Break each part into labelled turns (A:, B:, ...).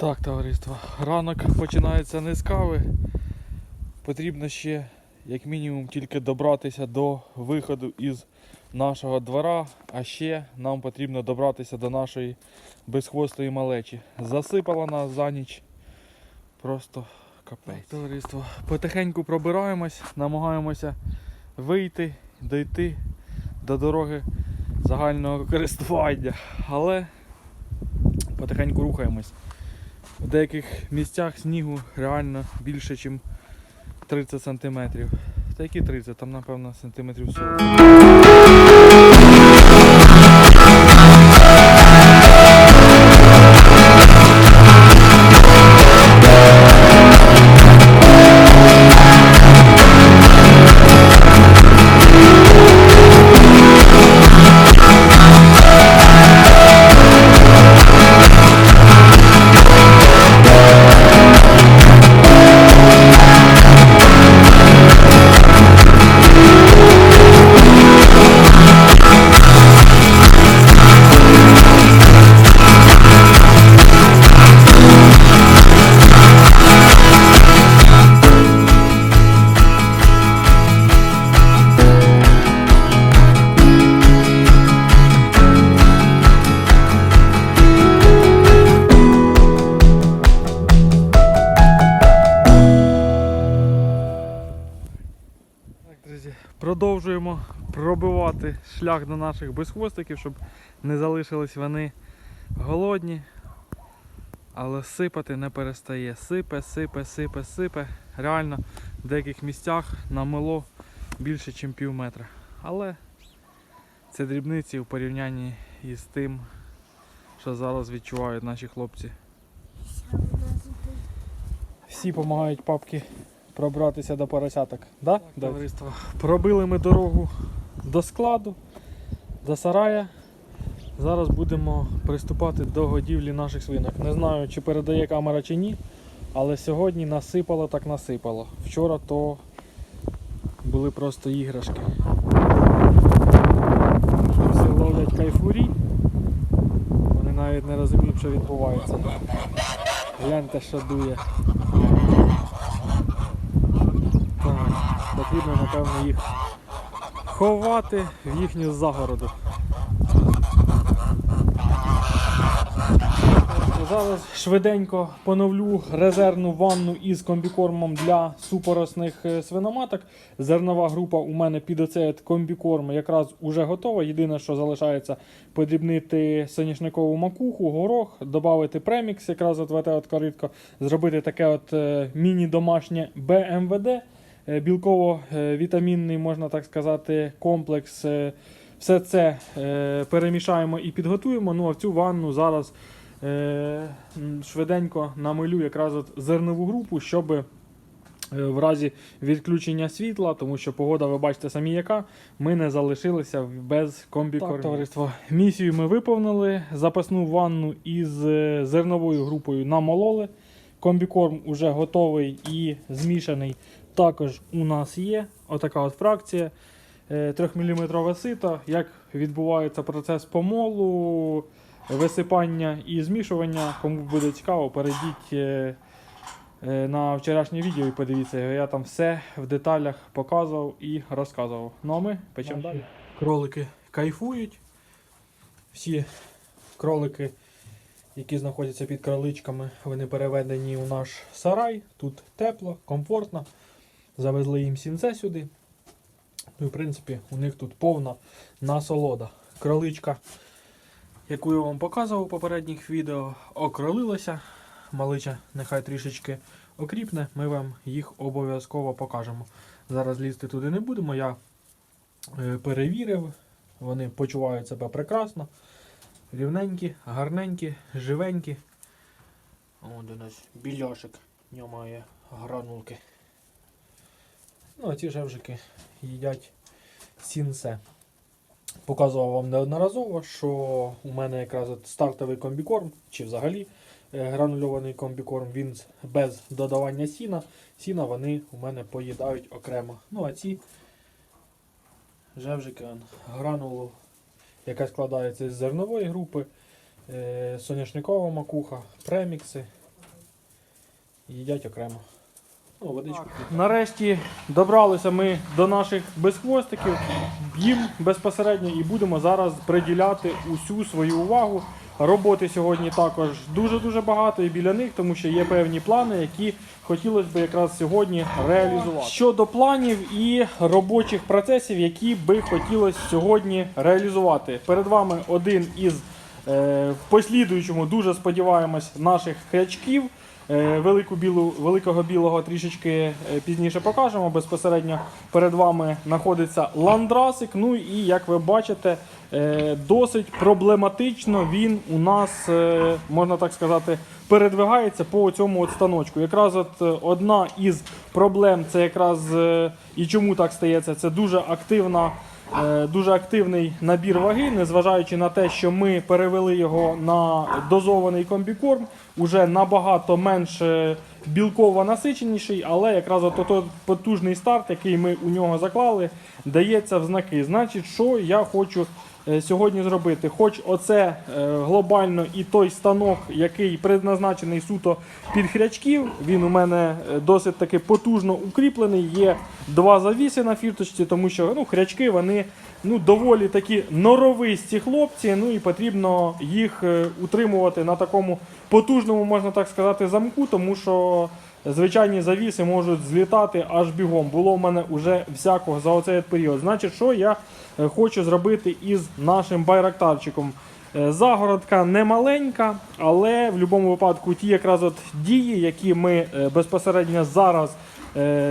A: Так, товариство, ранок починається не з кави. Потрібно ще, як мінімум, тільки добратися до виходу із нашого двора, а ще нам потрібно добратися до нашої безхвостої малечі. Засипала нас за ніч. Просто капець. Товариство, потихеньку пробираємось, намагаємося вийти, дойти до дороги загального користування. Але потихеньку рухаємось. В деяких місцях снігу реально більше, ніж 30 сантиметрів. Та які 30, там напевно сантиметрів 40. Друзі, продовжуємо пробивати шлях до наших безхвостиків, щоб не залишились вони голодні. Але сипати не перестає. Сипе, сипе, сипе, сипе. Реально в деяких місцях намело більше, ніж пів метра. Але це дрібниці у порівнянні із тим, що зараз відчувають наші хлопці. Всі допомагають папки пробратися до поросяток. Да? Товариство. Пробили ми дорогу до складу, до сарая. Зараз будемо приступати до годівлі наших свинок. Не знаю, чи передає камера чи ні, але сьогодні насипало так насипало. Вчора то були просто іграшки. Всі ловлять кайфурі. Вони навіть не розуміють, що відбувається. Гляньте, що дує. Так, потрібно, напевно, їх ховати в їхню загороду. Зараз швиденько поновлю резервну ванну із комбікормом для супоросних е, свиноматок. Зернова група у мене під оцей комбікорм якраз уже готова. Єдине, що залишається подрібнити соняшникову макуху, горох, додати премікс, якраз от в те от коритко, зробити таке от е, міні-домашнє БМВД. Е, Білково-вітамінний, можна так сказати, комплекс. е, Все це е, перемішаємо і підготуємо. Ну а в цю ванну зараз е, швиденько намилю якраз от зернову групу, щоб е, в разі відключення світла, тому що погода, ви бачите самі яка, ми не залишилися без комбікормів. Так, товариство, місію ми виповнили. Запасну ванну із е, зерновою групою намололи. Комбікорм уже готовий і змішаний. Також у нас є отака от фракція. 3-мм сито. Як відбувається процес помолу, висипання і змішування. Кому буде цікаво, перейдіть е, е, на вчорашнє відео і подивіться. Я там все в деталях показував і розказував. Ну а ми печемо далі. Кролики кайфують. Всі кролики, які знаходяться під кроличками, вони переведені у наш сарай. Тут тепло, комфортно. Завезли їм сінце сюди. Ну і в принципі у них тут повна насолода. Кроличка, яку я вам показував у попередніх відео, окролилася. Малича нехай трішечки окріпне, ми вам їх обов'язково покажемо. Зараз лізти туди не будемо. Я е, перевірив, вони почувають себе прекрасно. Рівненькі, гарненькі, живенькі. О, до нас біляшик має гранулки. Ну, а ці жевжики їдять сінце. Показував вам неодноразово, що у мене якраз стартовий комбікорм, чи взагалі е, гранульований комбікорм, він без додавання сіна. Сіна вони у мене поїдають окремо. Ну а ці жевжики, гранулу, яка складається з зернової групи, е, соняшникова макуха, премікси їдять окремо. Ну, водичку. Нарешті добралися ми до наших безхвостиків, їм безпосередньо і будемо зараз приділяти усю свою увагу. Роботи сьогодні також дуже-дуже багато і біля них, тому що є певні плани, які хотілося б якраз сьогодні реалізувати. Щодо планів і робочих процесів, які би хотілося сьогодні реалізувати. Перед вами один із е, в послідуючому, дуже сподіваємось, наших хрячків. Е, Велику білу, великого білого трішечки е, пізніше покажемо. Безпосередньо перед вами знаходиться ландрасик. Ну і як ви бачите, е, досить проблематично він у нас, можна так сказати, передвигається по цьому от станочку. Якраз от одна із проблем це якраз і чому так стається, це дуже активна. Е, Дуже активний набір ваги, незважаючи на те, що ми перевели його на дозований комбікорм, уже набагато менш е, білково насиченіший, але якраз от той потужний старт, який ми у нього заклали, дається в знаки. Значить, що я хочу е, сьогодні зробити? Хоч оце е, глобально і той станок, який предназначений суто під хрячків, він у мене е, досить таки потужно укріплений. Є два завіси на фірточці, тому що ну, хрячки вони ну, доволі такі норовисті хлопці, ну і потрібно їх утримувати на такому потужному, можна так сказати, замку, тому що звичайні завіси можуть злітати аж бігом. Було в мене вже всякого за оцей період. Значить, що я е, хочу зробити із нашим байрактарчиком. Е, Загородка не маленька, але в будь-якому випадку ті якраз от дії, які ми е, безпосередньо зараз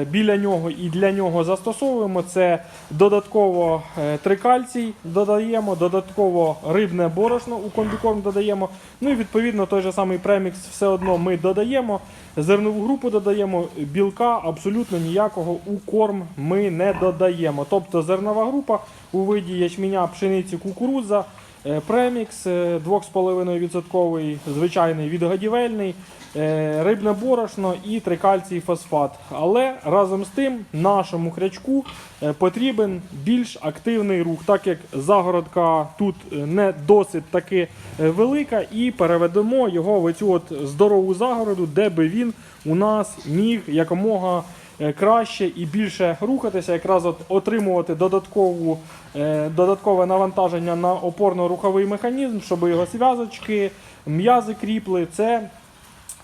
A: біля нього і для нього застосовуємо, це додатково е, трикальцій додаємо, додатково рибне борошно у комбікорм додаємо. Ну і відповідно той же самий премікс все одно ми додаємо. Зернову групу додаємо, білка абсолютно ніякого у корм ми не додаємо. Тобто зернова група у виді ячменя, пшениці, кукурудза. Е, Премікс е, 2,5% звичайний відгодівельний, е, рибне борошно і трикальцій фосфат. Але разом з тим нашому хрячку е, потрібен більш активний рух, так як загородка тут е, не досить таки е, велика, і переведемо його в цю от здорову загороду, де би він у нас міг якомога е, краще і більше рухатися, якраз от отримувати додаткову, е, додаткове навантаження на опорно-руховий механізм, щоб його зв'язочки, м'язи кріпли. Це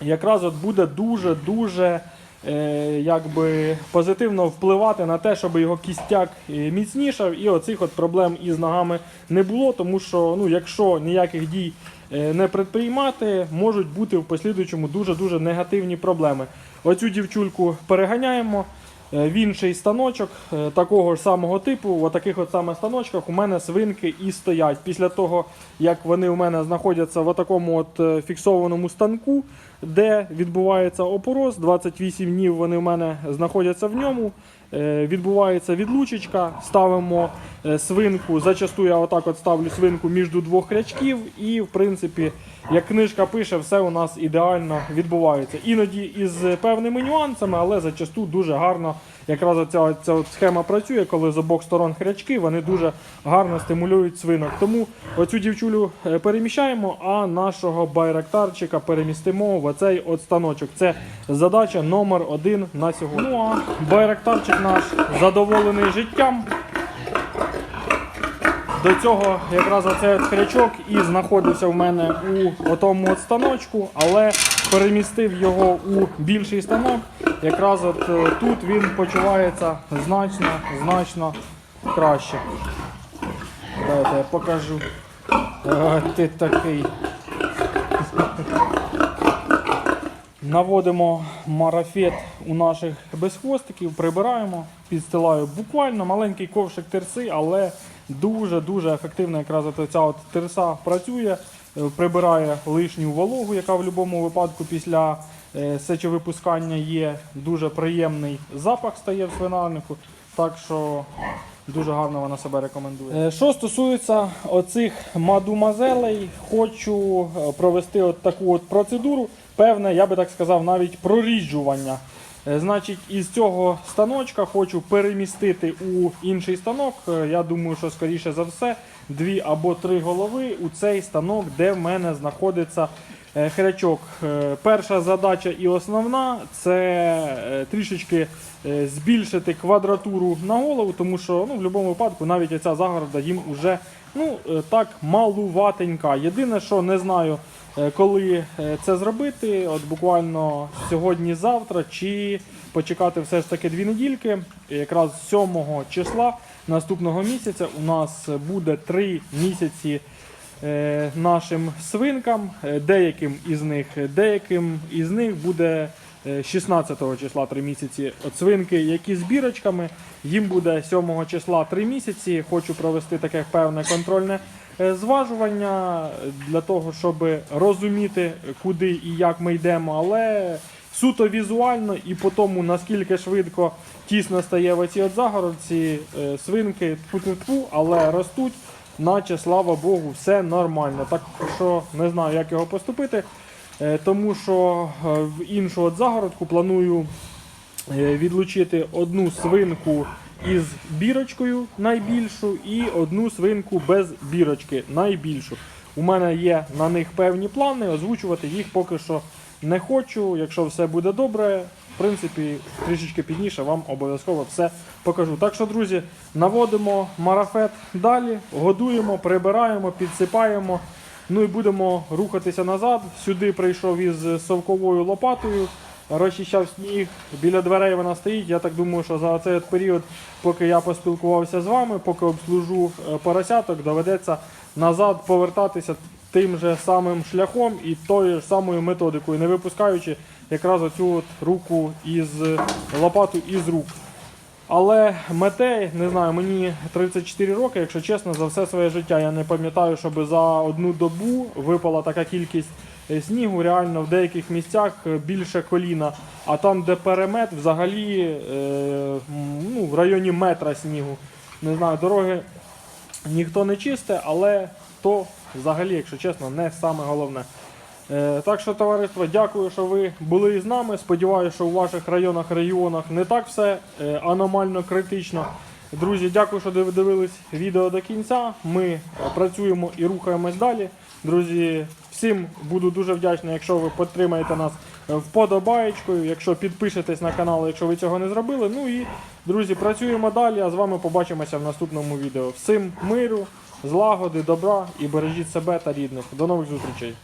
A: якраз от буде дуже-дуже е, якби, позитивно впливати на те, щоб його кістяк е, міцнішав і оцих от проблем із ногами не було, тому що ну, якщо ніяких дій е, не предприймати, можуть бути в послідуючому дуже-дуже негативні проблеми. Оцю дівчульку переганяємо. е, В інший станочок е, такого ж самого типу, в таких от саме станочках у мене свинки і стоять. Після того, як вони у мене знаходяться в такому от е, фіксованому станку, де відбувається опороз, 28 днів вони в мене знаходяться в ньому. Е, Відбувається відлучечка, ставимо е, свинку. Зачасту я отак от ставлю свинку між двох рячків, і в принципі, як книжка пише, все у нас ідеально відбувається. Іноді із певними нюансами, але зачасту дуже гарно. Якраз ця, ця схема працює, коли з обох сторон хрячки, вони дуже гарно стимулюють свинок. Тому оцю дівчулю е, переміщаємо, а нашого байрактарчика перемістимо в оцей от станочок. Це задача номер один на сьогодні. Ну а байрактарчик наш задоволений життям. До цього якраз оцей хрячок і знаходився в мене у отому от станочку, але перемістив його у більший станок. Якраз от е, тут він почувається значно, значно краще. Давайте я покажу. А, ти такий. Наводимо марафет у наших безхвостиків, прибираємо, підстилаю буквально маленький ковшик терси, але дуже-дуже ефективно якраз ця от терса працює, е, прибирає лишню вологу, яка в будь-якому випадку після сечовипускання є. Дуже приємний запах стає в свинарнику. Так що Дуже гарно вона себе рекомендує. Е, Що стосується оцих мадумазелей, хочу е, провести от таку от процедуру. Певне, я би так сказав, навіть проріджування. Е, Значить, із цього станочка хочу перемістити у інший станок. Е, Я думаю, що скоріше за все дві або три голови у цей станок, де в мене знаходиться е, хрячок. Е, Перша задача і основна це е, трішечки е, збільшити квадратуру на голову, тому що ну, в будь-якому випадку навіть оця загорода їм уже ну, е, так малуватенька. Єдине, що не знаю, е, коли е, це зробити, от буквально сьогодні-завтра, чи почекати все ж таки дві недільки. Якраз 7 числа наступного місяця у нас буде три місяці е, нашим свинкам, е, деяким із них, деяким із них буде е, 16 числа 3 місяці. От свинки, які з бірочками, їм буде 7 числа 3 місяці. Хочу провести таке певне контрольне е, зважування для того, щоб розуміти, куди і як ми йдемо, але суто візуально і по тому, наскільки швидко тісно стає в оцій от загородці, е, свинки тьфу-тьфу-тьфу, але ростуть, наче слава Богу, все нормально. Так що не знаю, як його поступити. Е, Тому що е, в іншу от загородку планую е, відлучити одну свинку із бірочкою найбільшу і одну свинку без бірочки найбільшу. У мене є на них певні плани, озвучувати їх поки що не хочу. Якщо все буде добре, в принципі, трішечки пізніше вам обов'язково все покажу. Так що, друзі, наводимо марафет далі, годуємо, прибираємо, підсипаємо. Ну і будемо рухатися назад. Сюди прийшов із совковою лопатою, розчищав сніг. Біля дверей вона стоїть. Я так думаю, що за цей період, поки я поспілкувався з вами, поки обслужу е, поросяток, доведеться назад повертатися тим же самим шляхом і тою ж самою методикою, не випускаючи якраз оцю от руку із лопату із рук. Але метей, не знаю, мені 34 роки, якщо чесно, за все своє життя я не пам'ятаю, щоб за одну добу випала така кількість е, снігу. Реально в деяких місцях е, більше коліна. А там, де перемет, взагалі е, ну, в районі метра снігу. Не знаю, дороги ніхто не чисте, але то взагалі, якщо чесно, не саме головне. Е, Так що, товариство, дякую, що ви були із нами. Сподіваюся, що у ваших районах, регіонах не так все е, аномально критично. Друзі, дякую, що ви дивились відео до кінця. Ми працюємо і рухаємось далі. Друзі, всім буду дуже вдячний, якщо ви підтримаєте нас вподобаєчкою, якщо підпишетесь на канал, якщо ви цього не зробили. Ну і друзі, працюємо далі. А з вами побачимося в наступному відео. Всім миру, злагоди, добра і бережіть себе та рідних. До нових зустрічей.